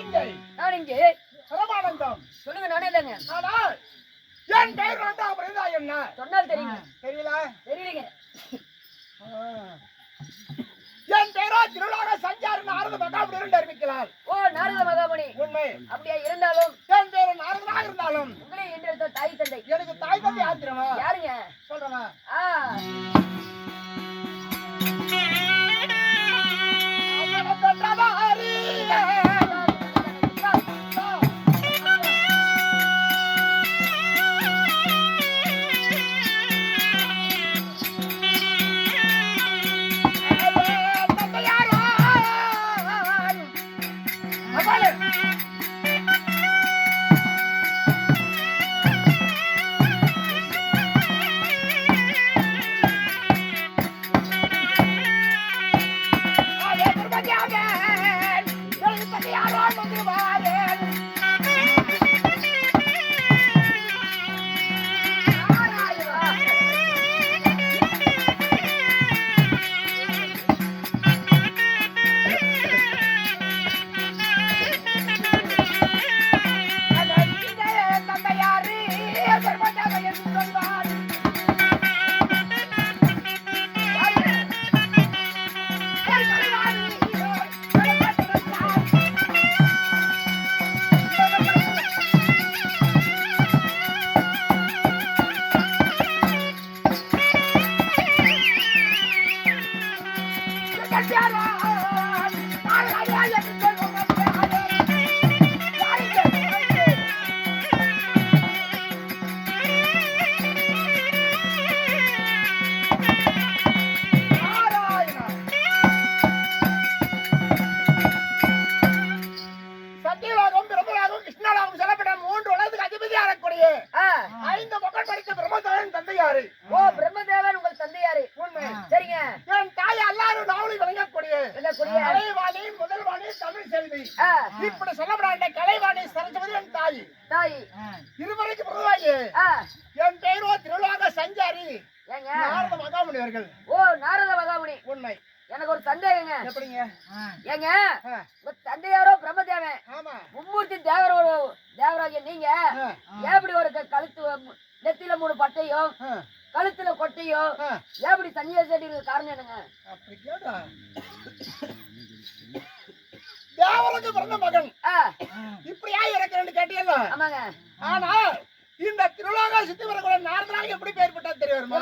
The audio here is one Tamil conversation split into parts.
இங்கே நான் இங்கே. சரமானந்தம். சொல்லுங்க நானே ஆனால் என் பெயர் என்ன? சொன்னால் தெரியுங்க. தெரியல? தெரியலீங்க. என் பெயரோ திருவிழாக சஞ்சாரி நாரத மகாபுரி ஓ நாரத மகாபுரி உண்மை. அப்படியா இருந்தாலும் என் பேரு நாரதனாக இருந்தாலும் உங்களே என்று தாய் எனக்கு தாய் தந்தை ஆத்திரமா யாருங்க? சொல்றேன் ஆ. Let's go. செல்வி இப்படி சொல்லப்படாத கலைவாணி சரஸ்வதி என் தாய். தாய். இருவரைக்கு பிரதமாயி ஆ, என் பெயரோ திருவிழாக சஞ்சாரி. ஏங்க? நாரத மகாமுனிவர்கள் ஓ நாரத மகாமுனி. உண்மை எனக்கு ஒரு சந்தேகங்க எப்படிங்க? ஏங்க உங்க தந்தையாரோ பிரம்மதேவன்? ஆமா. மும்மூர்த்தி தேவரோட தேவராகிய நீங்க எப்படி ஒரு க- கழுத்து நெத்தியில மூணு பட்டையும் கழுத்துல கொட்டையும். எப்படி தண்ணியை செடி காரணம் என்னங்க? அப்படி கேட்டா. தேவருக்கு பிறந்த மகன். இப்படியா இருக்கிறேன்னு கேட்டீங்களா ஆமாங்க. ஆனா இந்த திருவிழாக சுத்தி வரக்கூடிய நாரதனாக எப்படி பெயர் பெற்றா தெரியுமா?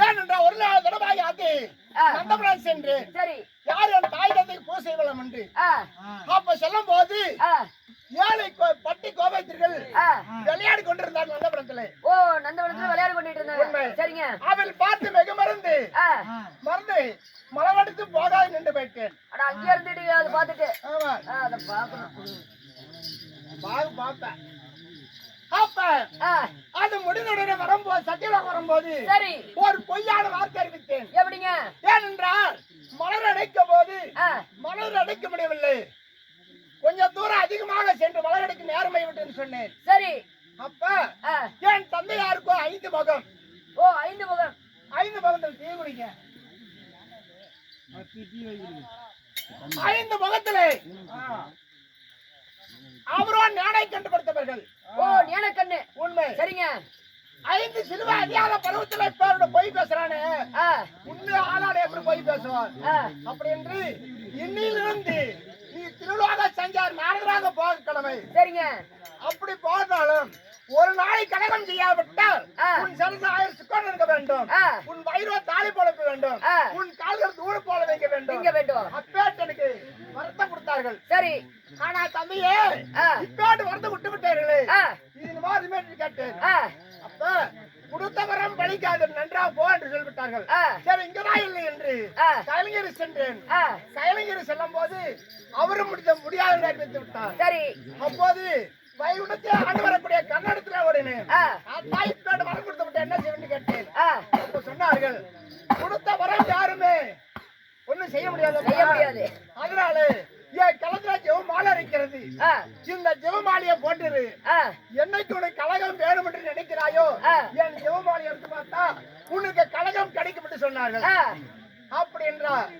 ஏனென்றா ஒரு நாள் தடவாகி அது ஆ, நந்தபுரம் சென்று சரி. யார் என் தாய் தந்தைக்கு பூ செய்வலம் என்று அப்ப செல்லும் போது ஏழை பட்டி கோபத்திர்கள் ஆ. விளையாடி கொண்டிருந்தார் நந்தபுரத்துல ஓ நந்தவனத்துல விளையாடி கொண்டிட்டு. இருந்தாங்க சரிங்க. அவள் பார்த்து வெகு மறந்து மறந்து மலவெடுத்து போகாது நின்று போயிட்டேன். அட அங்கே இருந்துட்டு அதை பார்த்துட்டு. ஆமா. அதை பார்க்கணும். பாகு பார்த்தேன் அப்ப ஆ, அது முடிந்தவுடனே வரும்போது சத்தியலாக வரும்போது சரி. ஒரு பொய்யான வார்த்தை அறிவித்தேன். எப்படிங்க? ஏனென்றால் மலர் அடைக்கும் போது மலர் அடைக்க முடியவில்லை. கொஞ்சம் தூரம் அதிகமாக சென்று மலர் அடைக்க நேர்மை விட்டுன்னு சொன்னேன். சரி. அப்ப ஆ, என் தந்தையாருக்கோ ஐந்து மகம்? ஓ ஐந்து முகம். ஐந்து மகத்தில் தீ குடிங்க. ஐந்து முகத்திலே. அவரோ ஞானை கண்டுபிடித்தவர்கள் ஓ ஞானக்கண்ணு உண்மை. சரிங்க. ஐந்து சிறுவ அதிகார பருவத்துல பேரோட பொய் பேசுறானே. ஆ, உண்மை ஆளாட எப்படி பொய் பேசுவான் ஆ, அப்படி என்று இன்னிலிருந்து நீ திருவிழாக செஞ்சார் நாரதராக போக கடமை சரிங்க. அப்படி போனாலும் ஒரு நாளை கலகம் செய்யாவிட்டால். உன் சிறந்த ஆயிரம் சுக்கோடு இருக்க வேண்டும். உன் வயிறோ தாலி போலப்ப வேண்டும். உன் கால்கள் தூள் போல வைக்க வேண்டும். இங்க வேண்டும். அப்பேட்டு எனக்கு வருத்தம் கொடுத்தார்கள். சரி. ஆனா ஆ, இப்பேட்டு வருத்தம் விட்டு விட்டார்களே. இது மாதிரி கேட்டேன். அப்ப கொடுத்த வரம் பலிக்காது நன்றா போ என்று சொல்லிவிட்டார்கள். சரி இங்கதான் இல்லை என்று ஆ, கைலங்கிரி சென்றேன். செல்லும் போது அவரும் முடித்த முடியாது அறிவித்து விட்டார். சரி. அப்போது வைகுண்டத்தில் ஆண்டு வரக்கூடிய கன்னடத்துல பேட்டு வரம் கொடுத்து விட்டு என்ன செய்வேன்னு கேட்டேன். அப்ப சொன்னார்கள். கொடுத்த வரம் யாருமே ஒண்ணும் செய்ய முடியாது. செய்ய முடியாது. அதனால என் களத்துல ஜெவமாலை இருக்கிறது இந்த ஜெவமாலைய போட்டுரு. என்னைக்கு உனக்கு கழகம் வேணும் என்று நினைக்கிறாயோ. என் ஜெவமாலை எடுத்து பார்த்தா உனக்கு கழகம் கிடைக்கும் என்று சொன்னார்கள் அப்படி என்றார்.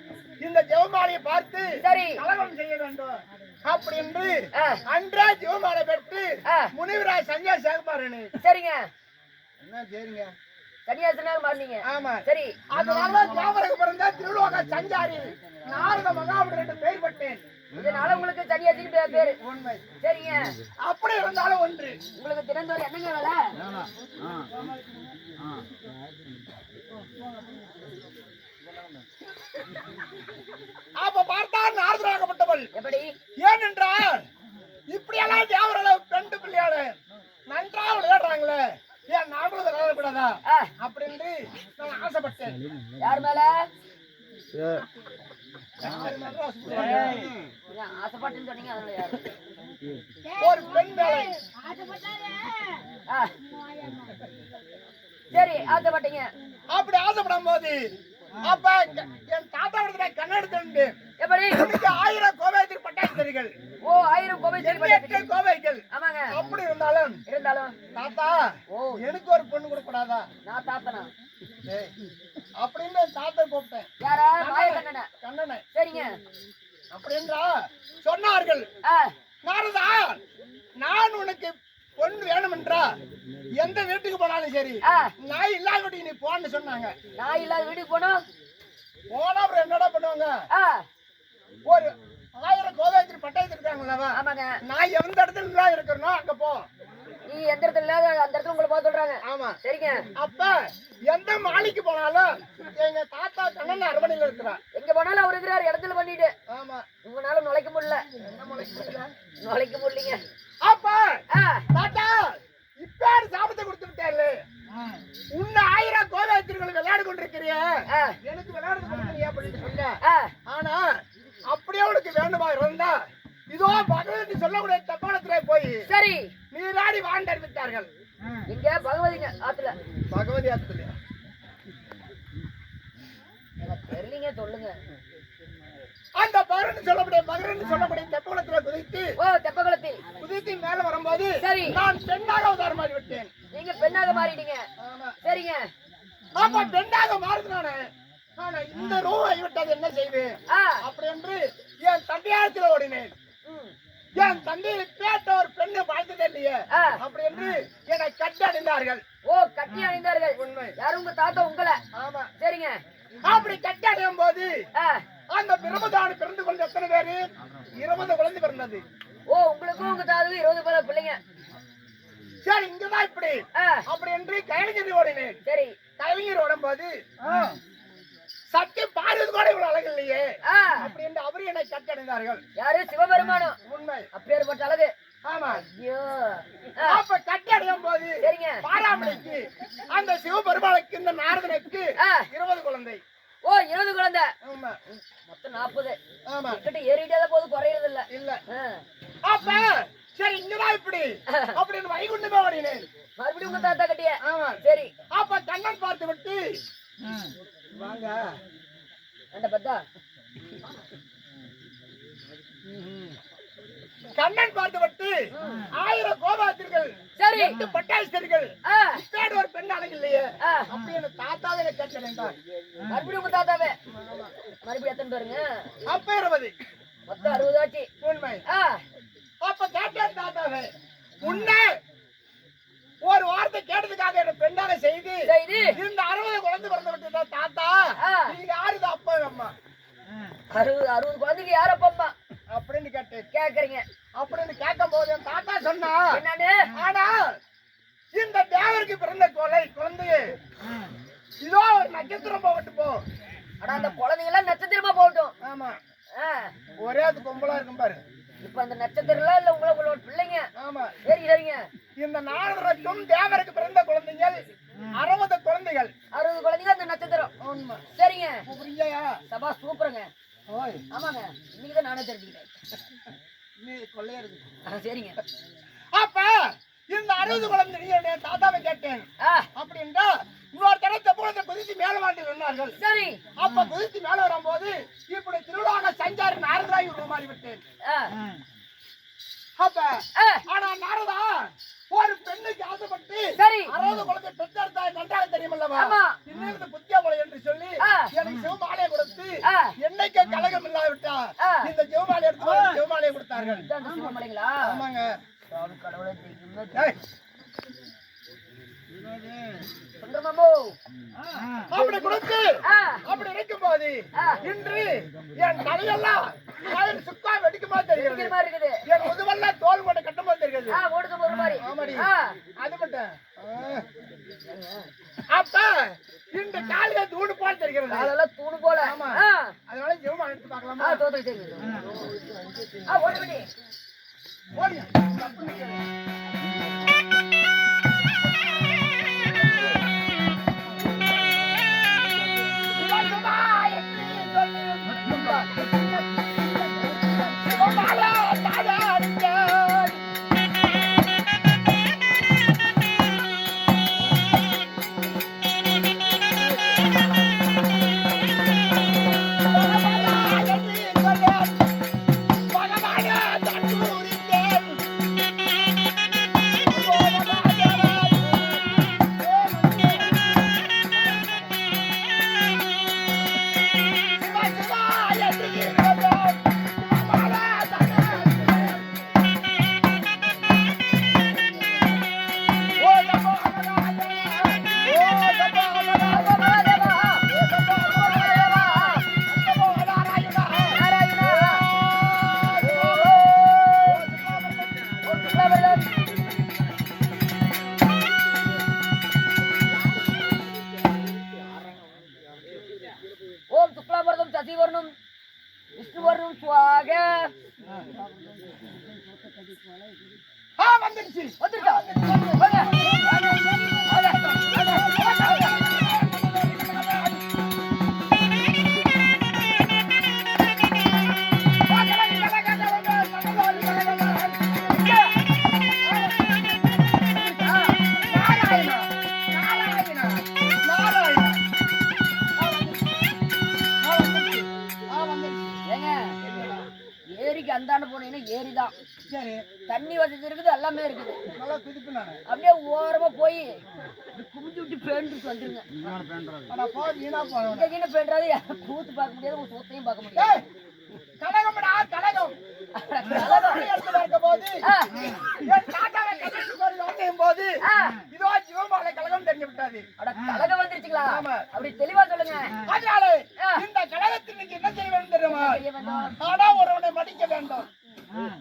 இந்த ஜெவமாலையை பார்த்து சரி. கலகம் செய்ய வேண்டும். அப்படி என்று ஆ, அன்றே ஜெவமாலை பெற்று. முனிவராய் சஞ்சய் சேகமாறனு. சரிங்க. என்ன சரிங்க? சன்னியாசனாக மாறினீங்க. ஆமா. சரி. அதனால தேவருக்கு பிறந்த திருலோக சஞ்சாரி நாரத மகாபுரம் என்று பெயர் பட்டேன் இதனால உங்களுக்கு சன்னியாசின்னு பே- பேரு உண்மை. சரிங்க. அப்படி இருந்தாலும் ஒன்று. உங்களுக்கு தினந்தோறும் என்னங்க வேலை அப்ப பார்த்தால் நாரதராகப்பட்டவள் எப்படி ஏனென்றால் இப்படியெல்லாம் தேவரளவு பெண்டு பிள்ளையாள நன்றாக விளையாடுறாங்களே. ஏன் நாமளும் விளையாடக்கூடாதா? அப்படின்னு நான் ஆசைப்பட்டேன். யார் மேல? ஆசைப்பட்டுன்னு சொன்னீங்க ஒரு பெண். சரி ஆசைப்பட்டீங்க. அப்படி ஆசைப்படும் போது அப்ப என் தாத்தா இடத்துல கண்ணெடுத்து எப்படி? ஆயிரம் கோவையத்தில் பட்டாசிரியர்கள் ஓ ஆயிரம் பண்ணிட்டீங்க. கோவைகள். ஆமாங்க. அப்படி இருந்தாலும். இருந்தாலும். தாத்தா ஓ. எனக்கு ஒரு பொண்ணு கொடுக்க கூடாதா நான் தாத்தனா? அப்படின்னு தாத்தா கூப்பிட்டேன். யாரா? கண்ணன? கண்ணனை. சரிங்க. அப்படின்றா சொன்னார்கள். நாரதா நான் உனக்கு பொண்ணு வேணுமென்றா எந்த வீட்டுக்கு போனாலும் சரி நான் இல்லாத வீட்டுக்கு நீ போன்னு சொன்னாங்க. நான் இல்லாத வீட்டுக்கு போனோம். போனா அப்புறம் என்னடா பண்ணுவாங்க? ஒரு ஆயிரம் கோதாயத்தில் பட்டாயத்தில் இருக்காங்களவா ஆமாங்க. நான் எந்த இடத்துல இருக்கிறனோ அங்க போ. நீ எந்த இடத்துல இல்லாத அந்த இடத்துல உங்களை போக சொல்றாங்க. ஆமா. சரிங்க. அப்ப எந்த மாளிகைக்கு போனாலும் எங்க தாத்தா கண்ணன் அரண்மனையில இருக்கிறான் எங்க போனாலும் அவர் இருக்கிறார் இடத்துல பண்ணிட்டு. ஆமா. உங்களால நுழைக்க முடியல. என்ன முளைக்க முடியல? நுழைக்க முடியலங்க. அப்ப தாத்தா இப்ப சாபத்தை கொடுத்து விட்டாரு? உன்னை ஆயிரம் கோதாயத்திற்கு விளையாடு கொண்டிருக்கிறிய ஆ எனக்கு விளையாடு கொடுக்குறியா அப்படின்னு சொன்ன ஆ ஆனா அப்படியே உனக்கு வேண்டுமா இருந்தா இதோ பகவதி சொல்லக்கூடிய தப்பாளத்திலே போய் சரி நீராடி வாழ்ந்து அறிவித்தார்கள் இங்க பகவதிங்க ஆத்துல பகவதி ஆத்துலயா தெரியலீங்க சொல்லுங்க. அந்த பகரன் சொல்லக்கூடிய மகரன் சொல்லக்கூடிய தெப்பகுளத்துல குதித்து ஓ தெப்பகுளத்தில். குதித்து மேல வரும்போது சரி. நான் பெண்ணாக அவதாரம் மாறி விட்டேன் நீங்க பெண்ணாக மாறிட்டீங்க. ஆமா. சரிங்க. அப்ப பெண்ணாக மாறுதுனானே ஆனா இந்த ரூபாய் விட்டது என்ன ஆ. அப்படி என்று என் தந்தையாரத்தில் ஓடினேன். ம். என் தந்தையை கேட்ட ஒரு பெண்ணு வாழ்ந்ததே இல்லையே? அப்படி என்று என்னை கட்டி அணிந்தார்கள். ஓ கட்டி அணிந்தார்கள். உண்மை. யாரும் உங்க தாத்தா உங்களை? ஆமா. சரிங்க. அப்படி கட்டி அணியும் போது அந்த பிரமதான பிறந்து கொண்ட எத்தனை பேரு? இருபது குழந்தை பிறந்தது. ஓ உங்களுக்கும் உங்க தாத்தாவுக்கும் இருபது பேர பிள்ளைங்க? சரி இங்கதான் இப்படி. அப்படி என்று கைலஞ்சரி ஓடினேன் சரி. கலைஞர் ஓடும்போது சக்தி பார்வதி கூட இவ்வளவு அழகு இல்லையே? அப்படி என்று அவரு என்னை கட்டி அணிந்தார்கள் யாரு சிவபெருமானம் உண்மை. அப்பேற்பட்ட அழகு. ஆமா. ஐயோ. அப்ப கட்டி அடையும் போது சரிங்க. பாராமணிக்கு அந்த சிவபெருமாளுக்கு இந்த நாரதனுக்கு ஆ இருபது குழந்தை ஓ இருபது குழந்தை ஆமா மொத்தம் நாற்பது ஆமா கிட்ட ஏறிட்டே தான் போது குறையறது இல்ல இல்ல ஆ. அப்ப சரி இங்கதான் இப்படி அப்படின்னு வைகுண்டமே ஓடினேன் மறுபடியும் உங்க தாத்தா கட்டிய ஆமா சரி அப்ப கண்ணன் பார்த்து விட்டு வாங்க அந்த பத்தா கண்ணன் பார்த்து விட்டு ஆயிரம் கோபாத்திர்கள் சரி. எட்டு தேடி ஒரு பெண் அழகு இல்லையே அப்படி எனக்கு தாத்தாவே எனக்கு கேட்டேன் மறுபடியும் உங்க தாத்தாவே. மறுபடியும் எத்தனை பேருங்க? அப்ப இருபது மொத்தம் அறுபது ஆச்சு உண்மை. அப்ப கேட்டேன் தாத்தாவே உன்னை ஒரு வார்த்தை கேட்டதுக்காக என்ன பெண்ணாக செய்து இந்த அறுபது குழந்தை பிறந்து விட்டுட்டா தாத்தா. நீங்க யாருது அப்பா அம்மா? அறுபது அறுபது குழந்தைக்கு யார் அப்பா அம்மா? அப்படின்னு கேட்டேன் கேக்குறீங்க. அப்படின்னு கேட்கும் போது என் தாத்தா சொன்னா என்னன்னு? ஆனா இந்த தேவருக்கு பிறந்த கொலை குழந்தையே. இதோ ஒரு நட்சத்திரம் போகட்டு போ. ஆனா அந்த குழந்தைங்க எல்லாம் நட்சத்திரமா போகட்டும். ஆமா. ஒரே அது பொம்பளா இருக்கும் பாரு. இப்ப அந்த நட்சத்திரம் இல்ல உங்களை உங்களோட பிள்ளைங்க. ஆமா. சரி சரிங்க. இந்த நாரதருக்கும் தேவருக்கு பிறந்த குழந்தைகள் அறுபது குழந்தைகள். அறுபது குழந்தைங்க அந்த நட்சத்திரம். சரிங்க. சபா சூப்பருங்க. ஆமாங்க. இன்னைக்கு தான் நானே தெரிஞ்சுக்கிட்டேன். கொள்ளையா இருக்கு. ஆ, சரிங்க. அப்ப இந்த அறுபது குழந்தை நீ என் தாத்தாவை கேட்டேன். ஆ. அப்படின்றா இன்னொரு தடவை தெப்பகுளத்தை குதித்து மேல வாண்டி சொன்னார்கள். சரி. அப்ப குதித்து மேல வரும்போது இப்படி திருவிழாக சஞ்சாரி நாரதராகி உருமாறி விட்டேன். ஆ. அப்ப ஆனா நாரதா ஒரு பெண்ணுக்கு ஆசைப்பட்டு சரி. அறுபது குழந்தை பெற்றெடுத்தா நன்றாக தெரியுமல்லவா. இன்னிருந்து புத்தியா போல என்று சொல்லி. எனக்கு சிவமாலையை ஆ. என்னைக்கே இல்லாவிட்டா ஆ. இந்த சிவமாலை எடுத்து வந்து சிவமாலையை கொடுத்தார்கள். ஆமாங்க. அப்படி கொடுத்து அப்படி இருக்கும் போது. இன்று என் தலையெல்லாம் சுக்கா வெடிக்குமா தெரிகிறது? என் முதுவெல்லாம் தோல் போட்டு கட்டுமா தெரிகிறது? அது மட்டும். அப்ப இந்த காலில தூணு போல் தெரிகிறது காலெல்லாம் தூணு போல ஆமா. ஆ அதனால ஜீவமா எடுத்து ஆ பார்க்கலாமா தோத்து ஆ வந்துருச்சு வந்துருக்கா சரி தண்ணி வசதி இருக்குது எல்லாமே இருக்குது. நல்லா குதிப்பு நானு. அப்படியே ஓரமா போய் குமிஞ்சு விட்டு பேண்டுட்டு வந்துருங்க ஆனா போ வீணா போன இந்த கீழே பேண்டாது கூத்து பார்க்க முடியாது உங்க சொத்தையும் பார்க்க முடியாது. கனகம்டா கனகம் கலகம். போது போது. இதோ ஜீவமாலை கழகம் தெரிஞ்சு விட்டாது அட கலகம் வந்துருச்சுங்களா? ஆமா. அப்படி தெளிவா சொல்லுங்க. அதனால. இந்த கழகத்தில் இன்னைக்கு என்ன செய்ய வேண்டும் தெரியுமா? ஆனா ஒருவனை மடிக்க வேண்டும்.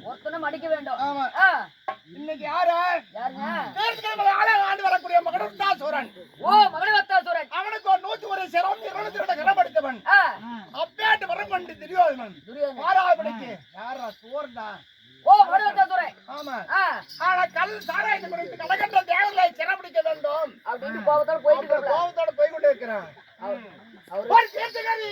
ஒருத்தனை மடிக்க வேண்டும். ஆமா. இன்னைக்கு யாரு? யாருங்க? ஆண்டு வரக்கூடிய மகனும் தான் சூரன் ஓ மகனவத்தாசுரன் அவனுக்கு ஒரு நூத்தி ஒரு சிரம் இருநூத்தி ரெண்டு கனப்படுத்தவன் ஆ. அப்பேட்டு வரம் கொண்டு துரியோதனன். துரியோதனன். யாரா? சோர்டா ஓ மகனவத்தாசுரன் ஆமா. ஆனா கல் சாராயத்தை குடித்து கடகன்ற தேவர்களை சிறப்பிடிக்க வேண்டும். அப்படின்னு கோபத்தோட போயிட்டு. கோபத்தோட போய் கொண்டு இருக்கிறான் ஒரு தீர்த்தகாரி